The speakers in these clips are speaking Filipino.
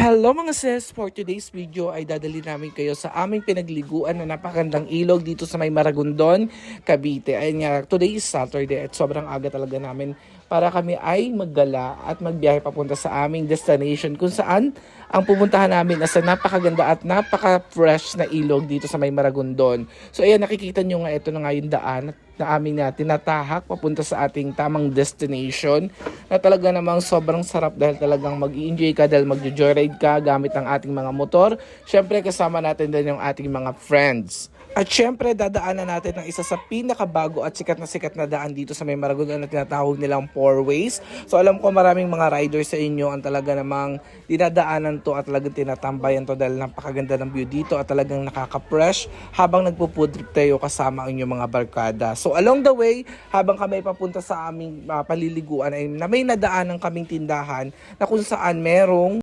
Hello mga sis! For today's video ay dadali namin kayo sa aming pinagliguan na napakandang ilog dito sa may Maragondon, Cavite. Ayun nga, today is Saturday at sobrang aga talaga namin para kami ay maggala at magbiyahe papunta sa aming destination kung saan ang pupuntahan namin ay sa napakaganda at napaka-fresh na ilog dito sa may Maragondon. So ayan, nakikita nyo nga ito na nga yung daan na aming na tinatahak papunta sa ating tamang destination na talaga namang sobrang sarap dahil talagang mag enjoy ka dahil mag-joyride ka gamit ang ating mga motor. Siyempre kasama natin din yung ating mga friends. At syempre, dadaanan natin ng isa sa pinakabago at sikat na sikat na daan dito sa may Maragondon na tinatawag nilang four ways. So alam ko maraming mga riders sa inyo ang talaga namang dinadaanan to at talagang tinatambayan to dahil napakaganda ng view dito at talagang nakaka-fresh habang nagpo-food tayo kasama ang inyong mga barkada. So along the way, habang kami papunta sa aming uh, paliliguan ay na may nadaanan kaming tindahan na kung saan merong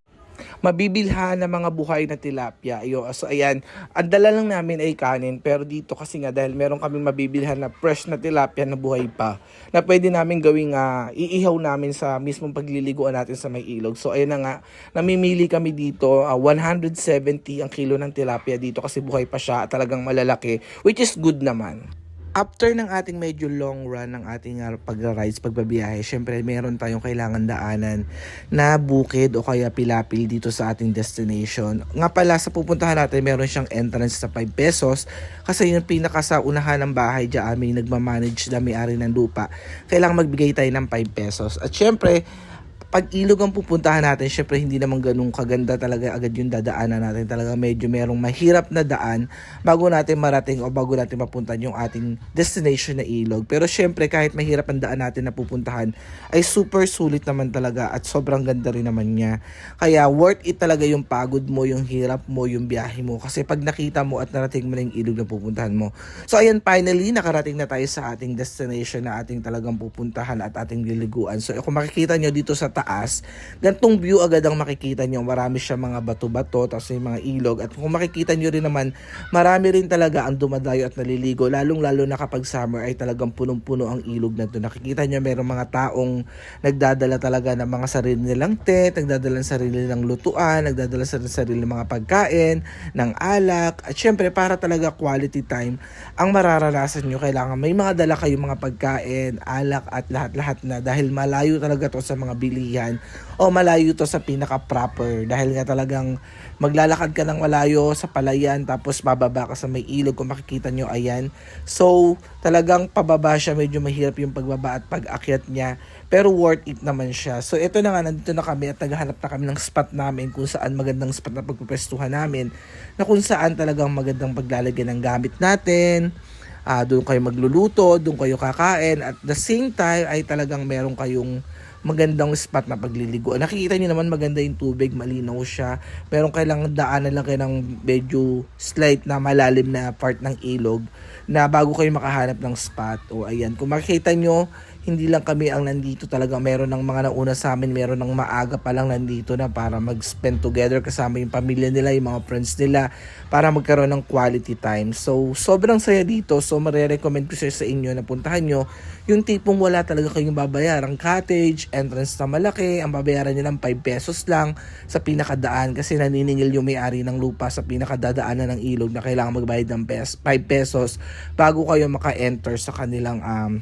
mabibilhan ng mga buhay na tilapia. Ayo, so ayan, ang dala lang namin ay kanin pero dito kasi nga dahil meron kaming mabibilhan na fresh na tilapia na buhay pa na pwede namin gawing uh, iihaw namin sa mismong pagliliguan natin sa may ilog. So ayan na nga, namimili kami dito, uh, 170 ang kilo ng tilapia dito kasi buhay pa siya at talagang malalaki which is good naman after ng ating medyo long run ng ating uh, pag-rides, pagbabiyahe, syempre meron tayong kailangan daanan na bukid o kaya pilapil dito sa ating destination. Nga pala sa pupuntahan natin, meron siyang entrance sa 5 pesos kasi yung pinaka sa ng bahay dyan, may nagmamanage na may-ari ng lupa. Kailangan magbigay tayo ng 5 pesos. At syempre, pag ilog ang pupuntahan natin, syempre hindi naman ganun kaganda talaga agad yung dadaanan natin. Talaga medyo merong mahirap na daan bago natin marating o bago natin mapuntahan yung ating destination na ilog. Pero syempre kahit mahirap ang daan natin na pupuntahan, ay super sulit naman talaga at sobrang ganda rin naman niya. Kaya worth it talaga yung pagod mo, yung hirap mo, yung biyahe mo. Kasi pag nakita mo at narating mo na yung ilog na pupuntahan mo. So ayan, finally, nakarating na tayo sa ating destination na ating talagang pupuntahan at ating liliguan. So kung makikita nyo dito sa taas, gantong view agad ang makikita nyo. Marami siya mga bato-bato, tapos yung mga ilog. At kung makikita nyo rin naman, marami rin talaga ang dumadayo at naliligo. Lalong-lalo na kapag summer ay talagang punong-puno ang ilog na to. Nakikita nyo meron mga taong nagdadala talaga ng mga sarili nilang tent, nagdadala ng sarili nilang lutuan, nagdadala sa sarili ng mga pagkain, ng alak. At syempre, para talaga quality time, ang mararanasan nyo, kailangan may mga dala kayong mga pagkain, alak at lahat-lahat na dahil malayo talaga to sa mga bili bilihan o malayo to sa pinaka proper dahil nga talagang maglalakad ka ng malayo sa palayan tapos bababa ka sa may ilog kung makikita nyo ayan. So talagang pababa siya. Medyo mahirap yung pagbaba at pag-akyat niya. Pero worth it naman siya. So ito na nga nandito na kami at naghahanap na kami ng spot namin kung saan magandang spot na pagpupwestuhan namin. Na kung saan talagang magandang paglalagay ng gamit natin. Uh, doon kayo magluluto, doon kayo kakain. At the same time ay talagang meron kayong magandang spot na pagliligo. Nakikita niyo naman maganda yung tubig, malinaw siya. Meron kailangan daanan lang kayo ng medyo slight na malalim na part ng ilog na bago kayo makahanap ng spot. O ayan, kung makikita nyo, hindi lang kami ang nandito talaga. Meron ng mga nauna sa amin, meron ng maaga pa lang nandito na para mag-spend together kasama yung pamilya nila, yung mga friends nila, para magkaroon ng quality time. So, sobrang saya dito. So, marirecommend ko siya sa inyo na puntahan nyo yung tipong wala talaga kayong babayarang cottage, entrance na malaki, ang babayaran nyo lang 5 pesos lang sa pinakadaan kasi naniningil yung may-ari ng lupa sa pinakadadaanan ng ilog na kailangan magbayad ng 5 pesos bago kayo maka-enter sa kanilang um,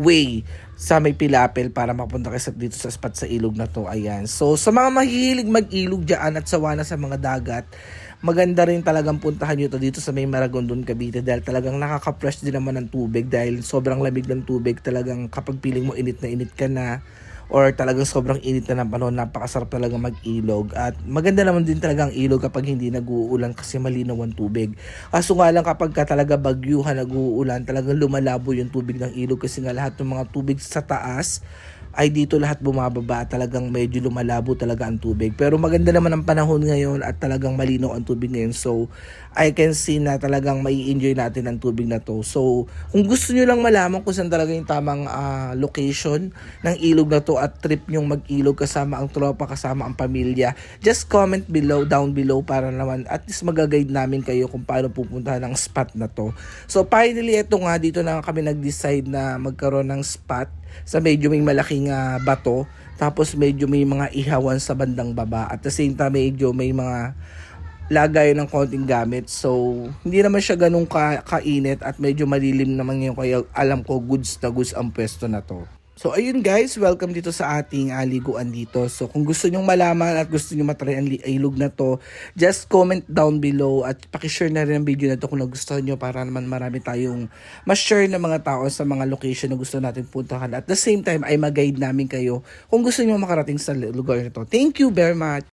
way sa may pilapil para mapunta kayo dito sa spot sa ilog na to. Ayan. So, sa mga mahilig mag-ilog dyan at sawa na sa mga dagat, maganda rin talagang puntahan nyo to dito sa may Maragondon, Cavite dahil talagang nakaka-fresh din naman ng tubig dahil sobrang lamig ng tubig talagang kapag piling mo init na init ka na or talagang sobrang init na ng panahon, napakasarap talaga mag-ilog. At maganda naman din talaga ang ilog kapag hindi nag-uulan kasi malinaw ang tubig. Kaso nga lang kapag ka talaga bagyuhan, nag-uulan, talagang lumalabo yung tubig ng ilog kasi nga lahat ng mga tubig sa taas ay dito lahat bumababa talagang medyo lumalabo talaga ang tubig pero maganda naman ang panahon ngayon at talagang malinaw ang tubig ngayon so I can see na talagang mai enjoy natin ang tubig na to so kung gusto nyo lang malaman kung saan talaga yung tamang uh, location ng ilog na to at trip nyong mag-ilog kasama ang tropa kasama ang pamilya just comment below down below para naman at least magaguide namin kayo kung paano pupuntahan ng spot na to so finally ito nga dito na kami nag-decide na magkaroon ng spot sa medyo may malaking uh, bato Tapos medyo may mga ihawan sa bandang baba. At the same time, medyo may mga lagay ng konting gamit. So, hindi naman siya ganun ka kainit at medyo malilim naman ngayon. Kaya alam ko, goods na goods ang pwesto na to. So, ayun guys, welcome dito sa ating uh, liguan dito. So, kung gusto nyong malaman at gusto nyong matry ang ilog na to, just comment down below at pakishare na rin ang video na to kung nagustuhan nyo para naman marami tayong ma-share ng mga tao sa mga location na gusto natin puntahan. At the same time, ay mag-guide namin kayo kung gusto nyo makarating sa lugar na to. Thank you very much!